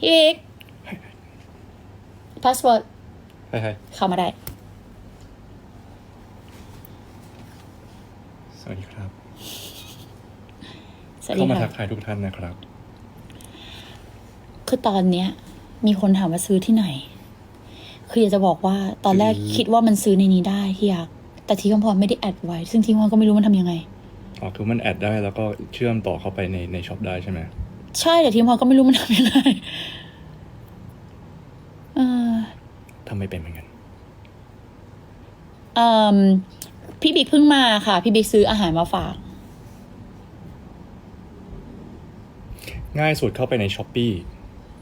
พี่บิ๊กพาสเวิร์ดใช่ใช่เข้ามาได้ สวัสดีครับ สวัสดีเข้ามาค่ะทักทายทุกท่านนะครับ คือตอนเนี้ย มีคนถามว่าซื้อที่ไหน คืออยากจะบอกว่าตอนแรกซื้อ คิดว่ามันซื้อในนี้ได้ที่ยักษ์แต่ทีคำพรไม่ได้แอดไว้ ซึ่งทีคำพรก็ไม่รู้มันทำยังไง อ๋อคือมันแอดได้แล้วก็เชื่อมต่อเข้าไปในในช็อปได้ใช่ไหม ใช่แต่ทีคำพรก็ไม่รู้มันทำยังไงเออทำไม่เป็นเหมือนกันเอ่มพี่บิ๊กเพิ่งมาค่ะ พี่บิ๊กซื้ออาหารมาฝาก ง่ายสุดเข้าไปในช้อปปี้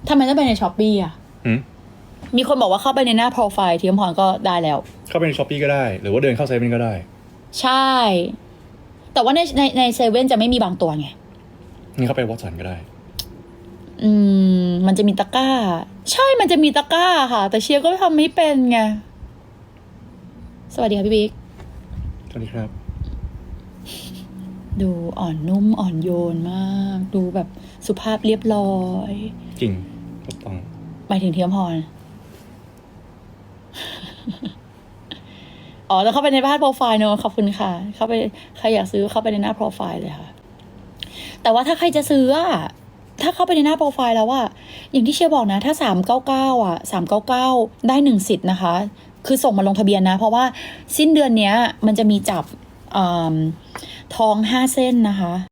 ทำไมต้องไปในช้อปปี้อะหืมมีคนบอกว่าเข้าไปในหน้าโปรไฟล์ทีคำพรก็ได้แล้ว เข้าไปในช้อปปี้ก็ได้ หรือว่าเดินเข้าเซเว่นก็ได้ ใช่ แต่ว่าในในในเซเว่นจะไม่มีบางตัวไง นี่เข้าไปวอตสันก็ได้ อืม มันจะมีตะกร้า ใช่มันจะมีตะกร้าค่ะ แต่เชียร์ก็ทำไม่เป็นไง สวัสดีค่ะพี่บิ๊ก สวัสดีครับ ดูอ่อนนุ่มอ่อนโยนมาก ดูแบบสุภาพเรียบร้อย จริงถูกต้องหมายถึงเทียมพร อ๋อแล้วเข้าไปในบ้านโปรไฟล์เนอะขอบคุณค่ะ เข้าไปใครอยากซื้อเข้าไปในหน้าโปรไฟล์เลยค่ะ แต่ว่าถ้าใครจะซื้ออะ ถ้าเข้าไปในหน้าโปรไฟล์แล้วว่าอย่างที่เชียร์บอกนะ ถ้าสามเก้าเก้าอะสามเก้าเก้าได้หนึ่งสิทธิ์นะคะ คือส่งมาลงทะเบียนนะ เพราะว่าสิ้นเดือนเนี้ยมันจะมีจับทองห้าเส้นนะคะ